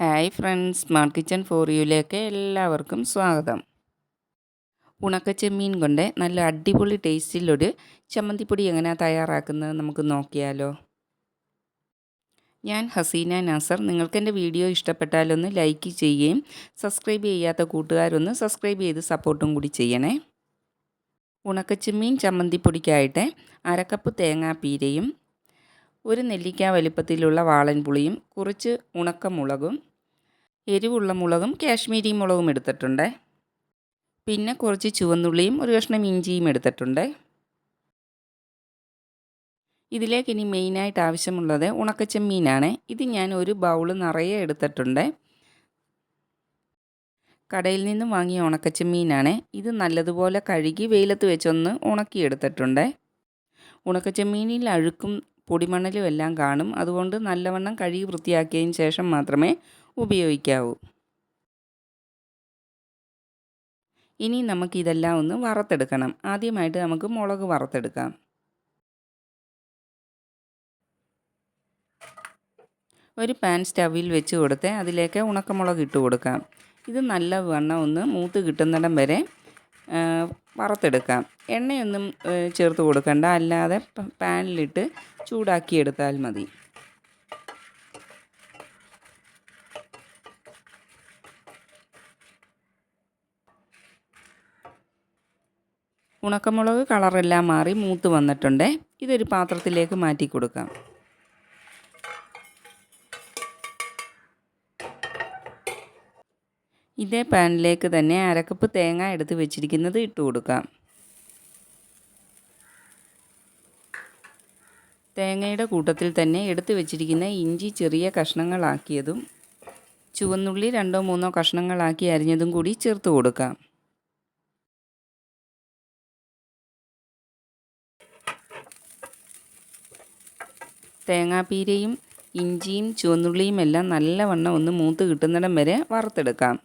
Hi friends smart kitchen for യുയിലേക്ക് എല്ലാവർക്കും സ്വാഗതം. ഉണക്കച്ചെമ്മീൻ കൊണ്ട് നല്ല അടിപൊളി ടേസ്റ്റിലൊരു ചമ്മന്തിപ്പൊടി എങ്ങനെയാണ് തയ്യാറാക്കുന്നത് നമുക്ക് നോക്കിയാലോ. ഞാൻ ഹസീന നാസർ. നിങ്ങൾക്ക് എന്റെ വീഡിയോ ഇഷ്ടപ്പെട്ടാലൊന്ന് ലൈക്ക് ചെയ്യുകയും സബ്സ്ക്രൈബ് ചെയ്യാത്ത കൂട്ടുകാരൊന്ന് സബ്സ്ക്രൈബ് ചെയ്ത് സപ്പോർട്ടും കൂടി ചെയ്യണേ. ഉണക്കച്ചെമ്മീൻ ചമ്മന്തിപ്പൊടിക്കായിട്ട് അരക്കപ്പ് തേങ്ങാപ്പീരയും ഒരു നെല്ലിക്ക വലിപ്പത്തിലുള്ള വാളൻപുളിയും കുറച്ച് ഉണക്കമുളകും എരിവുള്ള മുളകും കാശ്മീരി മുളകും എടുത്തിട്ടുണ്ട്. പിന്നെ കുറച്ച് ചുവന്നുള്ളിയും ഒരു കഷ്ണം ഇഞ്ചിയും എടുത്തിട്ടുണ്ട്. ഇതിലേക്ക് ഇനി മെയിനായിട്ട് ആവശ്യമുള്ളത് ഉണക്കച്ചെമ്മീനാണ്. ഇത് ഞാൻ ഒരു ബൗൾ നിറയെ എടുത്തിട്ടുണ്ട്. കടയിൽ നിന്നും വാങ്ങിയ ഉണക്കച്ചെമ്മീനാണ്. ഇത് നല്ലതുപോലെ കഴുകി വെയിലത്ത് വെച്ചൊന്ന് ഉണക്കിയെടുത്തിട്ടുണ്ട്. ഉണക്കച്ചെമ്മീനിൽ അഴുക്കും പൊടിമണലും എല്ലാം കാണും. അതുകൊണ്ട് നല്ലവണ്ണം കഴുകി വൃത്തിയാക്കിയതിന് ശേഷം മാത്രമേ ഉപയോഗിക്കാവൂ. ഇനി നമുക്കിതെല്ലാം ഒന്ന് വറുത്തെടുക്കണം. ആദ്യമായിട്ട് നമുക്ക് മുളക് വറുത്തെടുക്കാം. ഒരു പാൻ സ്റ്റവിൽ വെച്ച് കൊടുത്ത് അതിലേക്ക് ഉണക്കമുളക് ഇട്ട് കൊടുക്കാം. ഇത് നല്ല വണ്ണം ഒന്ന് മൂത്ത് കിട്ടുന്നിടം വരെ വറുത്തെടുക്കാം. എണ്ണയൊന്നും ചേർത്ത് കൊടുക്കണ്ട. അല്ലാതെ പാനിലിട്ട് ചൂടാക്കിയെടുത്താൽ മതി. ഉണക്കമുളക് കളറെല്ലാം മാറി മൂത്ത് വന്നിട്ടുണ്ട്. ഇതൊരു പാത്രത്തിലേക്ക് മാറ്റി കൊടുക്കാം. ഇതേ പാനിലേക്ക് തന്നെ അരക്കപ്പ് തേങ്ങ എടുത്ത് വെച്ചിരിക്കുന്നത് ഇട്ട് കൊടുക്കാം. തേങ്ങയുടെ കൂട്ടത്തിൽ തന്നെ എടുത്തു വെച്ചിരിക്കുന്ന ഇഞ്ചി ചെറിയ കഷ്ണങ്ങളാക്കിയതും ചുവന്നുള്ളി രണ്ടോ മൂന്നോ കഷ്ണങ്ങളാക്കി അരിഞ്ഞതും കൂടി ചേർത്ത് കൊടുക്കാം. തേങ്ങാപ്പീരയും ഇഞ്ചിയും ചുവന്നുള്ളിയും എല്ലാം നല്ലവണ്ണം ഒന്ന് മൂത്ത് കിട്ടുന്നിടം വരെ വറുത്തെടുക്കാം.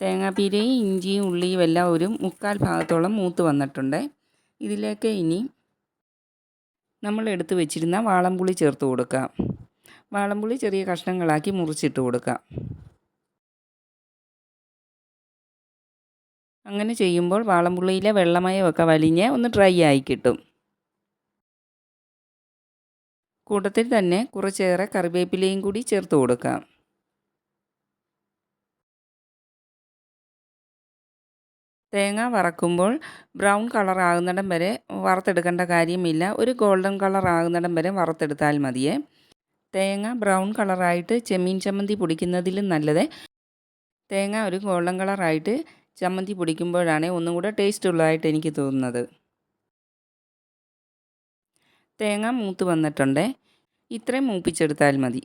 തേങ്ങാപ്പീരയും ഇഞ്ചിയും ഉള്ളിയും എല്ലാം ഒരു മുക്കാൽ ഭാഗത്തോളം മൂത്ത് വന്നിട്ടുണ്ട്. ഇതിലേക്ക് ഇനി നമ്മൾ എടുത്തു വെച്ചിരുന്ന വാളംപുളി ചേർത്ത് കൊടുക്കാം. വാളംപുളി ചെറിയ കഷ്ണങ്ങളാക്കി മുറിച്ചിട്ട് കൊടുക്കാം. അങ്ങനെ ചെയ്യുമ്പോൾ വാളംപുള്ളിയിലെ വെള്ളമയമൊക്കെ വലിഞ്ഞ് ഒന്ന് ഡ്രൈ ആയി കിട്ടും. കൂട്ടത്തിൽ തന്നെ കുറച്ചേറെ കറിവേപ്പിലയും കൂടി ചേർത്ത് കൊടുക്കാം. തേങ്ങ വറക്കുമ്പോൾ ബ്രൗൺ കളർ ആകുന്നിടം വരെ വറുത്തെടുക്കേണ്ട കാര്യമില്ല. ഒരു ഗോൾഡൻ കളർ ആകുന്നിടം വരെ വറുത്തെടുത്താൽ മതിയേ. തേങ്ങ ബ്രൗൺ കളറായിട്ട് ചെമ്മീൻ ചമ്മന്തി പൊടിക്കുന്നതിലും നല്ലത്. തേങ്ങ ഒരു ഗോൾഡൻ കളറായിട്ട് ചമ്മന്തി പൊടിക്കുമ്പോഴാണ് ഒന്നും കൂടെ ടേസ്റ്റ് ഉള്ളതായിട്ട് എനിക്ക് തോന്നുന്നത്. തേങ്ങ മൂത്ത് വന്നിട്ടുണ്ട്. ഇത്രയും മൂപ്പിച്ചെടുത്താൽ മതി.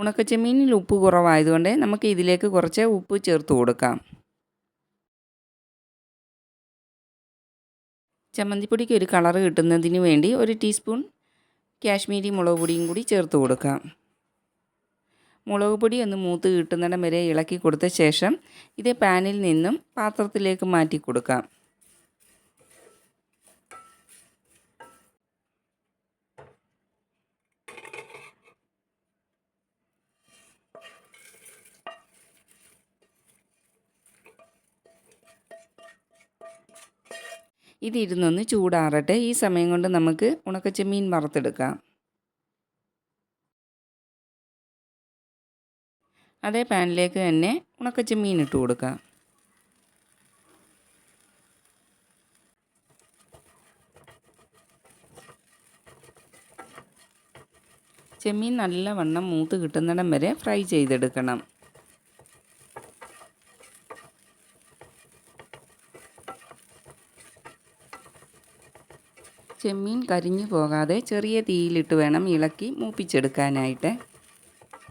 ഉണക്കച്ചെമ്മീനിൽ ഉപ്പ് കുറവായതുകൊണ്ട് നമുക്ക് ഇതിലേക്ക് കുറച്ച് ഉപ്പ് ചേർത്ത് കൊടുക്കാം. ചമ്മന്തിപ്പൊടിക്ക് ഒരു കളറ് കിട്ടുന്നതിന് വേണ്ടി ഒരു ടീസ്പൂൺ കാശ്മീരി മുളക് പൊടിയും കൂടി ചേർത്ത് കൊടുക്കാം. മുളക് പൊടി ഒന്ന് മൂത്ത് കിട്ടുന്നിടം വരെ ഇളക്കി കൊടുത്ത ശേഷം ഇത് പാനിൽ നിന്നും പാത്രത്തിലേക്ക് മാറ്റി കൊടുക്കാം. ഇതിരുന്നൊന്ന് ചൂടാറട്ടെ. ഈ സമയം കൊണ്ട് നമുക്ക് ഉണക്കച്ചെമ്മീൻ വറുത്തെടുക്കാം. അതേ പാനിലേക്ക് തന്നെ ഉണക്കച്ചെമ്മീൻ ഇട്ട് കൊടുക്കാം. ചെമ്മീൻ നല്ലവണ്ണം മൂത്ത് കിട്ടുന്നിടം വരെ ഫ്രൈ ചെയ്തെടുക്കണം. ചെമ്മീൻ കരിഞ്ഞു പോകാതെ ചെറിയ തീയിലിട്ട് വേണം ഇളക്കി മൂപ്പിച്ചെടുക്കാനായിട്ട്.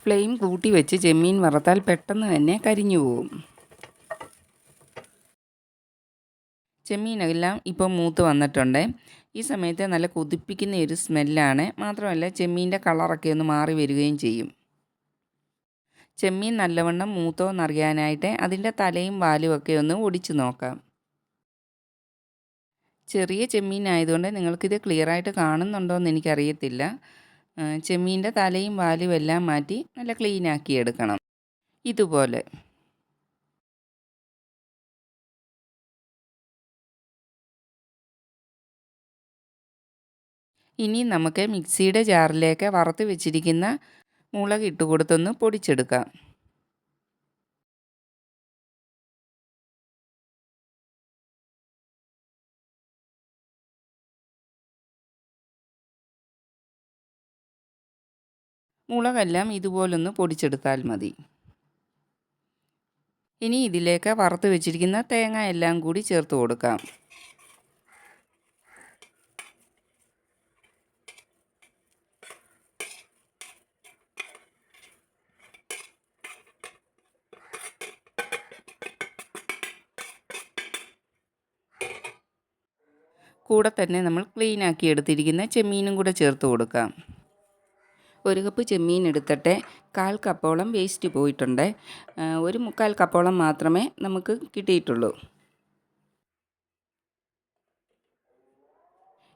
ഫ്ലെയിം കൂട്ടി വെച്ച് ചെമ്മീൻ വറുത്താൽ പെട്ടെന്ന് തന്നെ കരിഞ്ഞു പോകും ചെമ്മീനെല്ലാം ഇപ്പോൾ മൂത്ത് വന്നിട്ടുണ്ട്. ഈ സമയത്ത് നല്ല കൊതിപ്പിക്കുന്ന ഒരു സ്മെല്ലാണ്. മാത്രമല്ല ചെമ്മീന്റെ കളറൊക്കെ ഒന്ന് മാറി വരികയും ചെയ്യും. ചെമ്മീൻ നല്ലവണ്ണം മൂത്തോ എന്നറിയാനായിട്ട് അതിന്റെ തലയും വാലും ഒക്കെ ഒന്ന് ഒടിച്ചു നോക്കാം. ചെറിയ ചെമ്മീൻ ആയതുകൊണ്ട് നിങ്ങൾക്കിത് ക്ലിയറായിട്ട് കാണുന്നുണ്ടോ എന്ന് എനിക്കറിയത്തില്ല. ചെമ്മീന്റെ തലയും വാലും എല്ലാം മാറ്റി നല്ല ക്ലീനാക്കി എടുക്കണം. ഇതുപോലെ. ഇനി നമുക്ക് മിക്സിയുടെ ജാറിലേക്ക് വറുത്ത് വെച്ചിരിക്കുന്ന മുളക് ഇട്ട് കൊടുത്തൊന്ന് പൊടിച്ചെടുക്കാം. മുളകെല്ലാം ഇതുപോലൊന്ന് പൊടിച്ചെടുത്താൽ മതി. ഇനി ഇതിലേക്ക് വറുത്ത് വെച്ചിരിക്കുന്ന തേങ്ങ എല്ലാം കൂടി ചേർത്ത് കൊടുക്കാം. കൂടെ തന്നെ നമ്മൾ ക്ലീൻ ആക്കി എടുത്തിരിക്കുന്ന ചെമ്മീനും കൂടെ ചേർത്ത് കൊടുക്കാം. ഒരു കപ്പ് ചെമ്മീൻ എടുത്തിട്ട് കാൽ കപ്പോളം വേസ്റ്റ് പോയിട്ടുണ്ട്. ഒരു മുക്കാൽ കപ്പോളം മാത്രമേ നമുക്ക് കിട്ടിയിട്ടുള്ളൂ.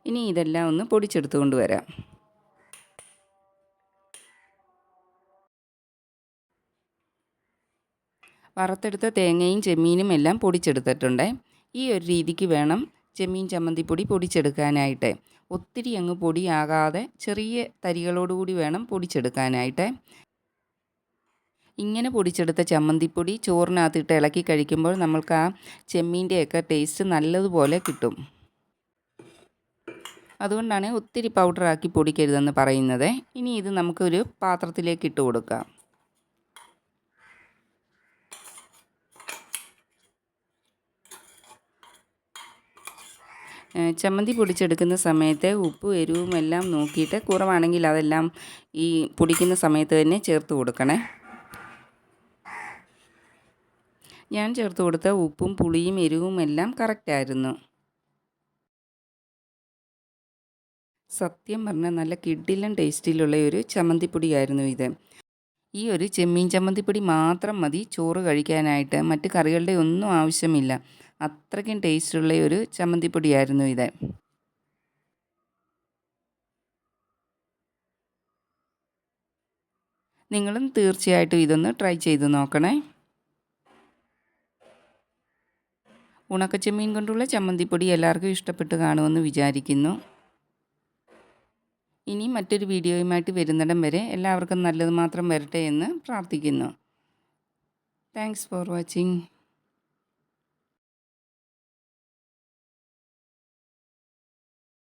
ഇനി ഇതെല്ലാം ഒന്ന് പൊടിച്ചെടുത്ത് കൊണ്ടുവരാം. വറുത്തെടുത്ത തേങ്ങയും ചെമ്മീനും എല്ലാം പൊടിച്ചെടുത്തിട്ടുണ്ട്. ഈ ഒരു രീതിക്ക് വേണം ചെമ്മീൻ ചമ്മന്തിപ്പൊടി പൊടിച്ചെടുക്കാനായിട്ട്. ഒത്തിരി അങ്ങ് പൊടിയാകാതെ ചെറിയ തരികളോടുകൂടി വേണം പൊടിച്ചെടുക്കാനായിട്ട്. ഇങ്ങനെ പൊടിച്ചെടുത്ത ചമ്മന്തിപ്പൊടി ചോറിനകത്തിട്ട് ഇളക്കി കഴിക്കുമ്പോൾ നമ്മൾക്ക് ആ ചെമ്മീന്റെയൊക്കെ ടേസ്റ്റ് നല്ലതുപോലെ കിട്ടും. അതുകൊണ്ടാണ് ഒത്തിരി പൗഡറാക്കി പൊടിക്കരുതെന്ന് പറയുന്നത്. ഇനി ഇത് നമുക്കൊരു പാത്രത്തിലേക്ക് ഇട്ട് കൊടുക്കാം. ചമ്മന്തി പൊടിച്ചെടുക്കുന്ന സമയത്ത് ഉപ്പ് എരിവും എല്ലാം നോക്കിയിട്ട് കുറവാണെങ്കിൽ അതെല്ലാം ഈ പൊടിക്കുന്ന സമയത്ത് തന്നെ ചേർത്ത് കൊടുക്കണേ. ഞാൻ ചേർത്ത് കൊടുത്ത ഉപ്പും പുളിയും എരിവും എല്ലാം കറക്റ്റായിരുന്നു സത്യം പറഞ്ഞാൽ നല്ല കിഡിലും ടേസ്റ്റിലുള്ള ഒരു ചമ്മന്തിപ്പൊടിയായിരുന്നു ഇത്. ഈ ഒരു ചെമ്മീൻ ചമ്മന്തിപ്പൊടി മാത്രം മതി. ചോറ് കഴിക്കാനായിട്ട് മറ്റ് കറികളുടെ ഒന്നും ആവശ്യമില്ല. അത്രയ്ക്കും ടേസ്റ്റുള്ള ഒരു ചമ്മന്തിപ്പൊടിയായിരുന്നു ഇത്. നിങ്ങളും തീർച്ചയായിട്ടും ഇതൊന്ന് ട്രൈ ചെയ്ത് നോക്കണേ. ഉണക്കച്ചെമ്മീൻ കൊണ്ടുള്ള ചമ്മന്തിപ്പൊടി എല്ലാവർക്കും ഇഷ്ടപ്പെട്ട് കാണുമെന്ന് വിചാരിക്കുന്നു. ഇനി മറ്റൊരു വീഡിയോയുമായിട്ട് വരുന്നിടം വരെ എല്ലാവർക്കും നല്ലത് മാത്രം വരട്ടെ എന്ന് പ്രാർത്ഥിക്കുന്നു. Thanks for watching